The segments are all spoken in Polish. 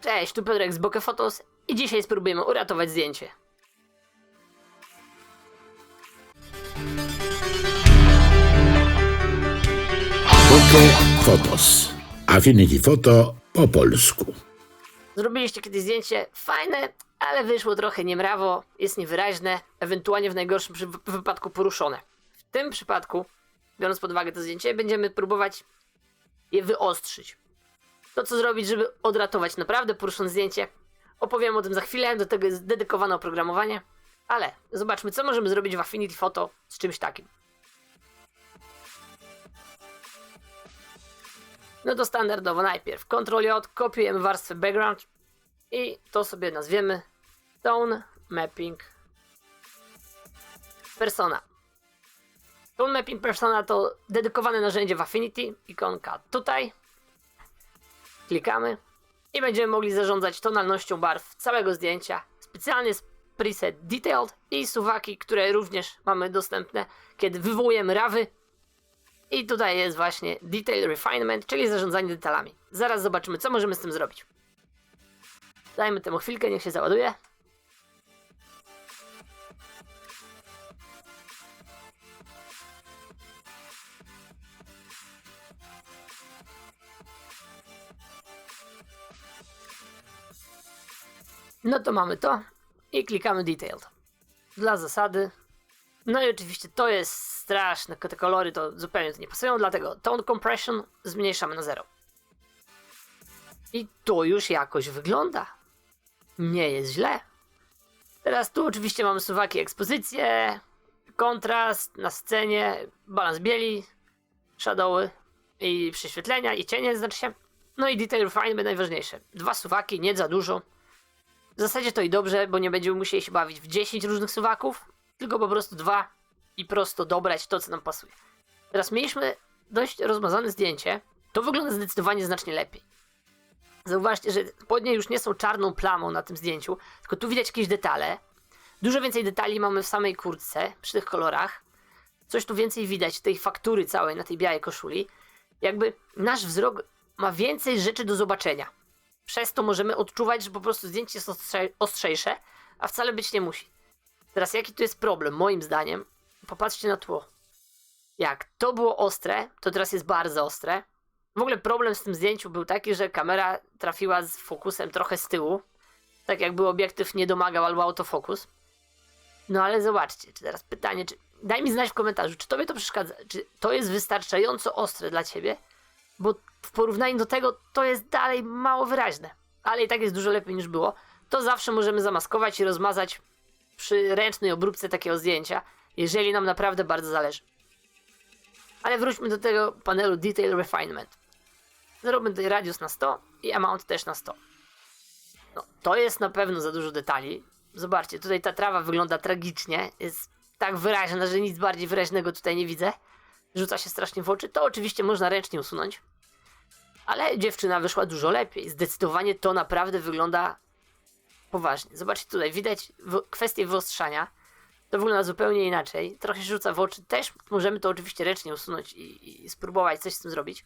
Cześć, tu Piotrek z Bokeh Photos i dzisiaj spróbujemy uratować zdjęcie. Bokeh Photos. Affinity Photo po polsku. Zrobiliście kiedyś zdjęcie fajne, ale wyszło trochę niemrawo, jest niewyraźne, ewentualnie w najgorszym przy- wypadku poruszone. W tym przypadku, biorąc pod uwagę to zdjęcie, będziemy próbować je wyostrzyć. To co zrobić, żeby odratować naprawdę poruszone zdjęcie, opowiem o tym za chwilę, do tego jest dedykowane oprogramowanie, ale zobaczmy co możemy zrobić w Affinity Photo z czymś takim. No to standardowo najpierw Ctrl J, kopiujemy warstwę background i to sobie nazwiemy Tone Mapping Persona. Tone Mapping Persona to dedykowane narzędzie w Affinity, ikonka tutaj. Klikamy i będziemy mogli zarządzać tonalnością barw całego zdjęcia. Specjalnie jest preset Detailed i suwaki, które również mamy dostępne, kiedy wywołujemy rawy i tutaj jest właśnie Detail Refinement, czyli zarządzanie detalami. Zaraz zobaczymy, co możemy z tym zrobić. Dajmy temu chwilkę, niech się załaduje. No to mamy to i klikamy Detailed. Dla zasady no i oczywiście to jest straszne, te kolory to zupełnie nie pasują, dlatego tone compression zmniejszamy na zero. I to już jakoś wygląda. Nie jest źle. Teraz tu oczywiście mamy suwaki ekspozycję, kontrast na scenie, balans bieli, shadowy i prześwietlenia i cienie znaczy się. No i detail refinement najważniejsze. Dwa suwaki, nie za dużo. W zasadzie to i dobrze, bo nie będziemy musieli się bawić w 10 różnych suwaków, tylko po prostu dwa i prosto dobrać to, co nam pasuje. Teraz mieliśmy dość rozmazane zdjęcie. To wygląda zdecydowanie znacznie lepiej. Zauważcie, że spodnie już nie są czarną plamą na tym zdjęciu, tylko tu widać jakieś detale. Dużo więcej detali mamy w samej kurtce, przy tych kolorach. Coś tu więcej widać, tej faktury całej na tej białej koszuli. Jakby nasz wzrok ma więcej rzeczy do zobaczenia. Przez to możemy odczuwać, że po prostu zdjęcie jest ostrze ostrzejsze, a wcale być nie musi. Teraz jaki tu jest problem, moim zdaniem? Popatrzcie na tło. Jak to było ostre, to teraz jest bardzo ostre. W ogóle problem z tym zdjęciu był taki, że kamera trafiła z fokusem trochę z tyłu. Tak jakby obiektyw nie domagał albo autofokus. No ale zobaczcie, czy teraz pytanie, czy... Daj mi znać w komentarzu, czy tobie to przeszkadza, czy to jest wystarczająco ostre dla ciebie? Bo w porównaniu do tego to jest dalej mało wyraźne. Ale i tak jest dużo lepiej niż było. To zawsze możemy zamaskować i rozmazać przy ręcznej obróbce takiego zdjęcia, jeżeli nam naprawdę bardzo zależy. Ale wróćmy do tego panelu Detail Refinement. Zróbmy tutaj radius na 100 i amount też na 100. No, to jest na pewno za dużo detali. Zobaczcie, tutaj ta trawa wygląda tragicznie. Jest tak wyraźna, że nic bardziej wyraźnego tutaj nie widzę. Rzuca się strasznie w oczy. To oczywiście można ręcznie usunąć. Ale dziewczyna wyszła dużo lepiej. Zdecydowanie to naprawdę wygląda poważnie. Zobaczcie tutaj, widać kwestię wyostrzania. To wygląda zupełnie inaczej. Trochę się rzuca w oczy. Też możemy to oczywiście ręcznie usunąć i, i spróbować coś z tym zrobić.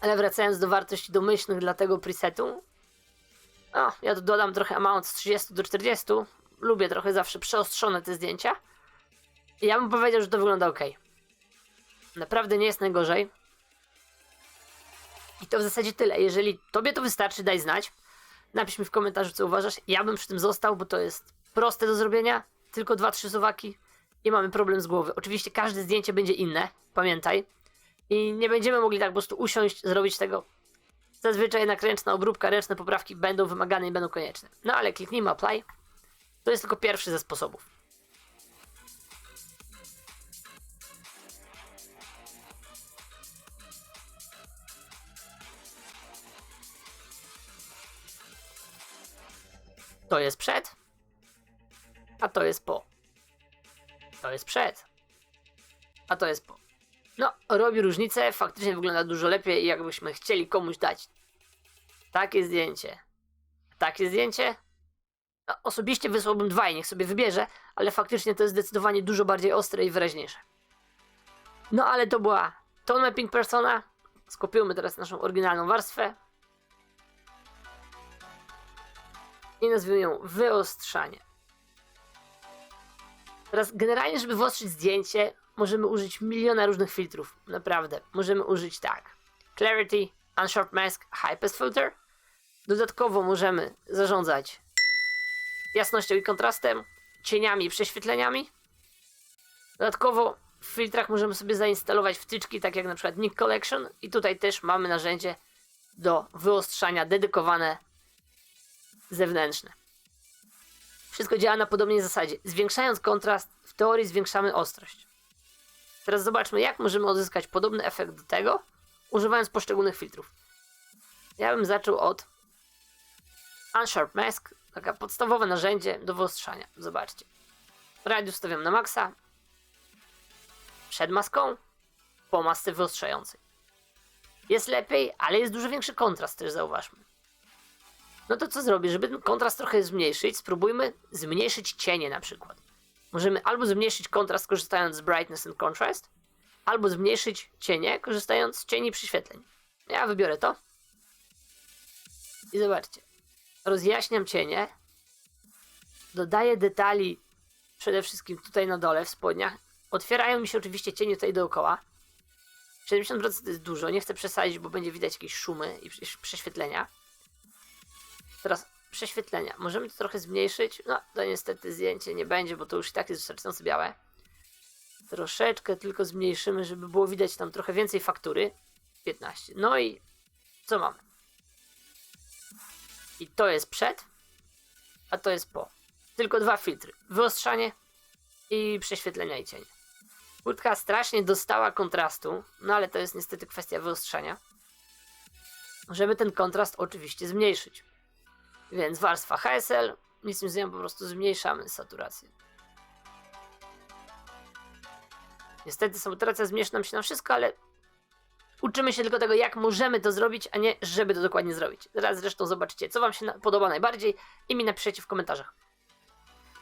Ale wracając do wartości domyślnych dla tego presetu. O, ja tu dodam trochę amount z 30 do 40. Lubię trochę zawsze przeostrzone te zdjęcia. I ja bym powiedział, że to wygląda ok. Naprawdę nie jest najgorzej. I to w zasadzie tyle. Jeżeli tobie to wystarczy, daj znać. Napisz mi w komentarzu, co uważasz. Ja bym przy tym został, bo to jest proste do zrobienia. Tylko dwa, trzy suwaki i mamy problem z głowy. Oczywiście każde zdjęcie będzie inne, pamiętaj. I nie będziemy mogli tak po prostu usiąść, zrobić tego. Zazwyczaj jednak ręczna obróbka, ręczne poprawki będą wymagane i będą konieczne. No ale kliknijmy apply. To jest tylko pierwszy ze sposobów. To jest przed, a to jest po. To jest przed, a to jest po. No, robi różnicę, faktycznie wygląda dużo lepiej, jakbyśmy chcieli komuś dać takie zdjęcie. Takie zdjęcie? No, osobiście wysłałbym dwa i niech sobie wybierze, ale faktycznie to jest zdecydowanie dużo bardziej ostre i wyraźniejsze. No ale to była Tone Mapping Persona. Skopiujmy teraz naszą oryginalną warstwę. I nazwijmy ją wyostrzanie. Teraz generalnie, żeby wyostrzyć zdjęcie, możemy użyć miliona różnych filtrów. Naprawdę. Możemy użyć tak. Clarity, Unsharp Mask, Pass Filter. Dodatkowo możemy zarządzać jasnością i kontrastem, cieniami i prześwietleniami. Dodatkowo w filtrach możemy sobie zainstalować wtyczki, tak jak na przykład Nick Collection i tutaj też mamy narzędzie do wyostrzania dedykowane zewnętrzne. Wszystko działa na podobnej zasadzie. Zwiększając kontrast, w teorii zwiększamy ostrość. Teraz zobaczmy, jak możemy uzyskać podobny efekt do tego, używając poszczególnych filtrów. Ja bym zaczął od Unsharp Mask, takie podstawowe narzędzie do wyostrzania. Zobaczcie. Radius stawiam na maksa. Przed maską, po masce wyostrzającej. Jest lepiej, ale jest dużo większy kontrast też zauważmy. No to co zrobię? Żeby ten kontrast trochę zmniejszyć, spróbujmy zmniejszyć cienie na przykład. Możemy albo zmniejszyć kontrast korzystając z Brightness and Contrast, albo zmniejszyć cienie korzystając z cieni przyświetleń. Ja wybiorę to. I zobaczcie. Rozjaśniam cienie. Dodaję detali przede wszystkim tutaj na dole w spodniach. Otwierają mi się oczywiście cienie tutaj dookoła. 70% to jest dużo, nie chcę przesadzić, bo będzie widać jakieś szumy i prze- prześwietlenia. Teraz prześwietlenia. Możemy to trochę zmniejszyć. No, to niestety zdjęcie nie będzie, bo to już i tak jest wystarczająco białe. Troszeczkę tylko zmniejszymy, żeby było widać tam trochę więcej faktury. 15. No i co mamy? I to jest przed, a to jest po. Tylko dwa filtry. Wyostrzanie i prześwietlenia i cienie. Kurtka strasznie dostała kontrastu, no ale to jest niestety kwestia wyostrzania. Żeby ten kontrast oczywiście zmniejszyć. Więc warstwa HSL, nic nie zmieniam, po prostu zmniejszamy saturację. Niestety saturacja zmniejszy nam się na wszystko, ale uczymy się tylko tego, jak możemy to zrobić, a nie żeby to dokładnie zrobić. Teraz zresztą zobaczycie, co wam się podoba najbardziej i mi napiszecie w komentarzach.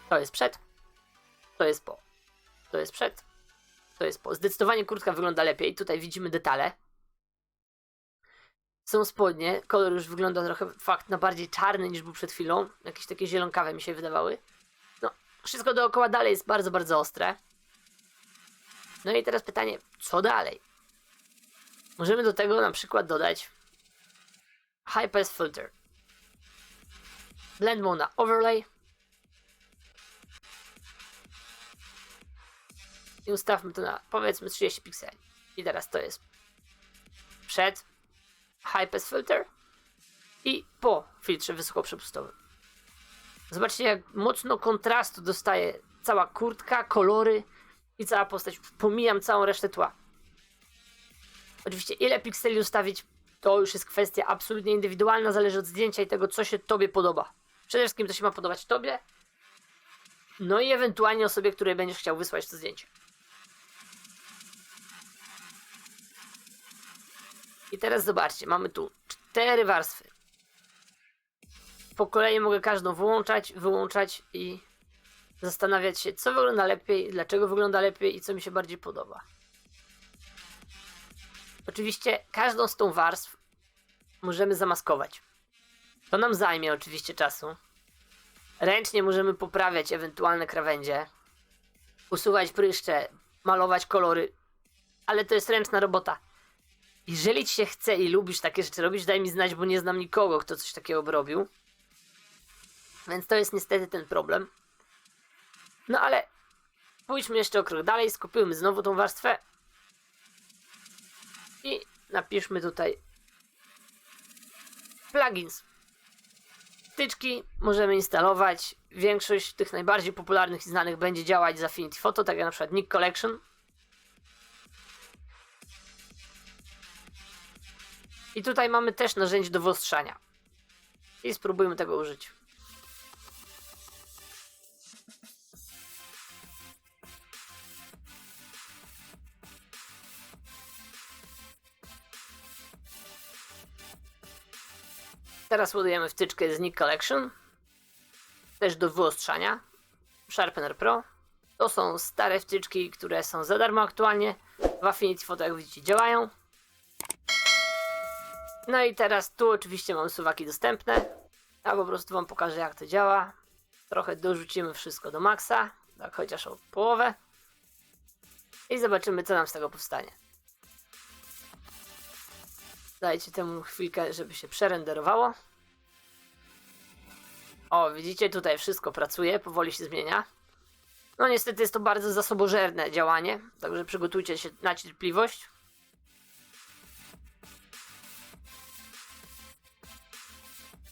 To jest przed, to jest po. To jest przed, to jest po. Zdecydowanie kurtka wygląda lepiej. Tutaj widzimy detale. Są spodnie. Kolor już wygląda trochę fakt na bardziej czarny niż był przed chwilą. Jakieś takie zielonkawe mi się wydawały. No, wszystko dookoła dalej jest bardzo, bardzo ostre. No i teraz pytanie, co dalej? Możemy do tego na przykład dodać High Pass Filter. Blend Mode na Overlay. I ustawmy to na powiedzmy 30 pikseli. I teraz to jest przed High Pass Filter i po filtrze wysokoprzepustowym. Zobaczcie, jak mocno kontrastu dostaje cała kurtka, kolory i cała postać. Pomijam całą resztę tła. Oczywiście, ile pikseli ustawić, to już jest kwestia absolutnie indywidualna, zależy od zdjęcia i tego, co się Tobie podoba. Przede wszystkim to się ma podobać Tobie, no i ewentualnie osobie, której będziesz chciał wysłać to zdjęcie. I teraz zobaczcie, mamy tu cztery warstwy. Po kolei mogę każdą wyłączać, wyłączać i zastanawiać się, co wygląda lepiej, dlaczego wygląda lepiej i co mi się bardziej podoba. Oczywiście każdą z tą warstw możemy zamaskować. To nam zajmie oczywiście czasu. Ręcznie możemy poprawiać ewentualne krawędzie, usuwać pryszcze, malować kolory, ale to jest ręczna robota. Jeżeli ci się chce i lubisz takie rzeczy robić, daj mi znać, bo nie znam nikogo, kto coś takiego robił. Więc to jest niestety ten problem. No ale pójdźmy jeszcze o krok dalej, skopiujmy znowu tą warstwę i napiszmy tutaj plugins. Wtyczki możemy instalować. Większość tych najbardziej popularnych i znanych będzie działać z Affinity Photo, tak jak na przykład Nick Collection. I tutaj mamy też narzędzie do wyostrzania. I spróbujmy tego użyć. Teraz ładujemy wtyczkę z Nick Collection. Też do wyostrzania. Sharpener Pro. To są stare wtyczki, które są za darmo aktualnie. W Affinity Photo, jak widzicie, działają. No i teraz tu oczywiście mam suwaki dostępne. Ja po prostu wam pokażę jak to działa. Trochę dorzucimy wszystko do maksa, tak chociaż o połowę. I zobaczymy co nam z tego powstanie. Dajcie temu chwilkę, żeby się przerenderowało. O, widzicie, tutaj wszystko pracuje, powoli się zmienia. No niestety jest to bardzo zasobożerne działanie, także przygotujcie się na cierpliwość.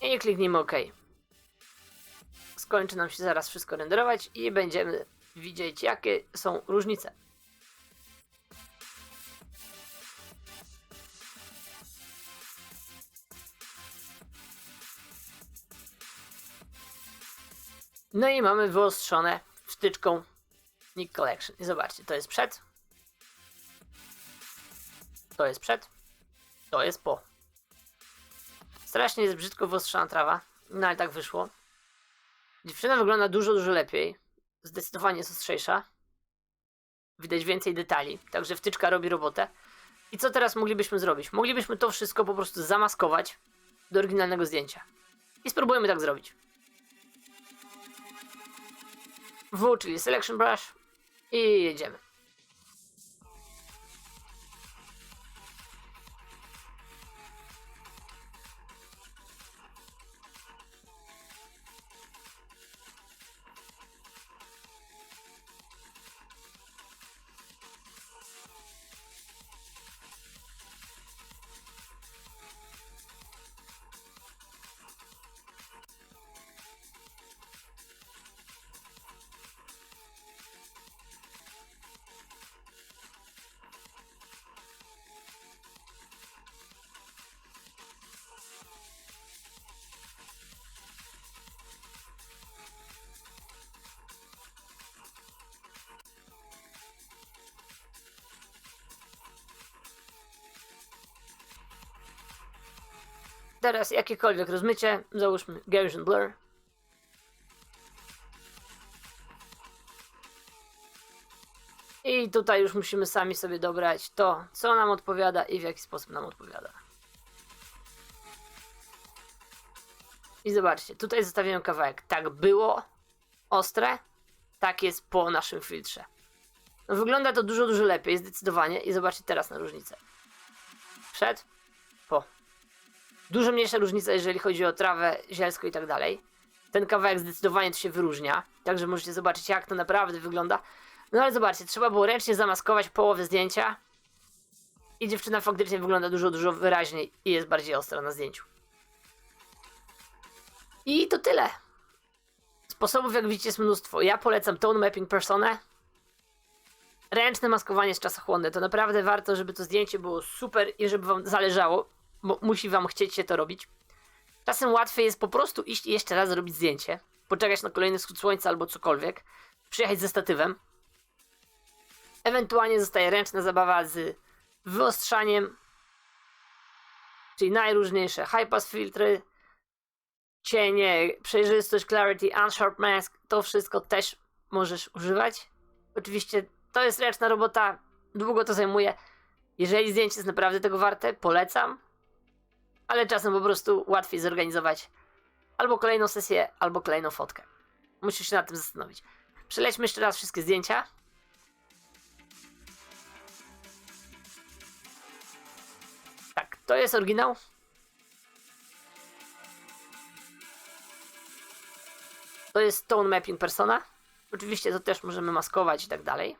I kliknijmy OK. Skończy nam się zaraz wszystko renderować i będziemy widzieć jakie są różnice. No i mamy wyostrzone wtyczką Nick Collection. I zobaczcie, to jest przed. To jest przed. To jest po. Strasznie jest brzydko wyostrzona trawa, no ale tak wyszło. Dziewczyna wygląda dużo, dużo lepiej. Zdecydowanie jest ostrzejsza. Widać więcej detali, także wtyczka robi robotę. I co teraz moglibyśmy zrobić? Moglibyśmy to wszystko po prostu zamaskować do oryginalnego zdjęcia. I spróbujemy tak zrobić. W, czyli Selection Brush i jedziemy. Teraz jakiekolwiek rozmycie, załóżmy Gaussian Blur. I tutaj już musimy sami sobie dobrać to, co nam odpowiada i w jaki sposób nam odpowiada. I zobaczcie, tutaj zostawiłem kawałek. Tak było ostre, tak jest po naszym filtrze. No, wygląda to dużo, dużo lepiej, zdecydowanie. I zobaczcie teraz na różnicę. Przed, po. Dużo mniejsza różnica, jeżeli chodzi o trawę zielską i tak dalej. Ten kawałek zdecydowanie to się wyróżnia, także możecie zobaczyć, jak to naprawdę wygląda. No ale zobaczcie, trzeba było ręcznie zamaskować połowę zdjęcia. I dziewczyna faktycznie wygląda dużo, dużo wyraźniej i jest bardziej ostra na zdjęciu. I to tyle. Sposobów, jak widzicie, jest mnóstwo. Ja polecam Tone Mapping Personę. Ręczne maskowanie jest czasochłonne. To naprawdę warto, żeby to zdjęcie było super i żeby wam zależało, bo musi wam chcieć się to robić. Czasem łatwiej jest po prostu iść i jeszcze raz zrobić zdjęcie, poczekać na kolejny wschód słońca albo cokolwiek, przyjechać ze statywem. Ewentualnie zostaje ręczna zabawa z wyostrzaniem, czyli najróżniejsze high pass filtry, cienie, przejrzystość, clarity, unsharp mask, to wszystko też możesz używać. Oczywiście to jest ręczna robota, długo to zajmuje. Jeżeli zdjęcie jest naprawdę tego warte, polecam. Ale czasem po prostu łatwiej zorganizować albo kolejną sesję, albo kolejną fotkę. Musisz się nad tym zastanowić. Przelećmy jeszcze raz wszystkie zdjęcia. Tak, to jest oryginał. To jest Tone Mapping Persona. Oczywiście to też możemy maskować i tak dalej.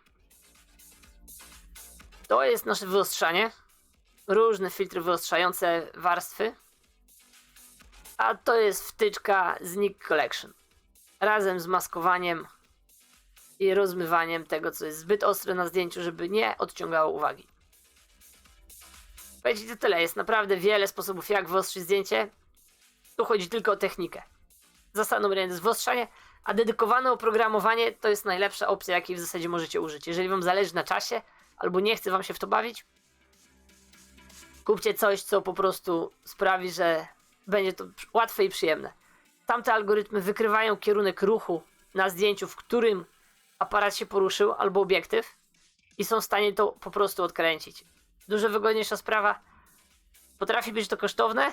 To jest nasze wyostrzanie. Różne filtry wyostrzające warstwy. A to jest wtyczka z Nick Collection. Razem z maskowaniem i rozmywaniem tego, co jest zbyt ostre na zdjęciu, żeby nie odciągało uwagi. Powiedzcie to tyle. Jest naprawdę wiele sposobów, jak wyostrzyć zdjęcie. Tu chodzi tylko o technikę. Zasada numer jeden jest wyostrzanie, a dedykowane oprogramowanie to jest najlepsza opcja, jakiej w zasadzie możecie użyć. Jeżeli wam zależy na czasie, albo nie chce wam się w to bawić, kupcie coś, co po prostu sprawi, że będzie to łatwe i przyjemne. Tamte algorytmy wykrywają kierunek ruchu na zdjęciu, w którym aparat się poruszył, albo obiektyw i są w stanie to po prostu odkręcić. Dużo wygodniejsza sprawa. Potrafi być to kosztowne,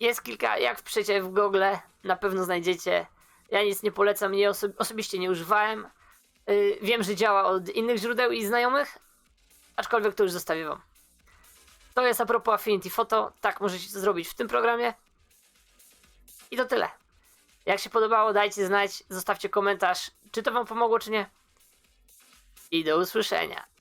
Jest kilka, jak wpiszecie w Google, na pewno znajdziecie. Ja nic nie polecam, nie oso- osobiście nie używałem. Yy, wiem, że działa od innych źródeł i znajomych, aczkolwiek to już zostawię wam. To jest a propos Affinity Photo, tak możecie to zrobić w tym programie. I to tyle. Jak się podobało, dajcie znać, zostawcie komentarz, czy to wam pomogło, czy nie. I do usłyszenia.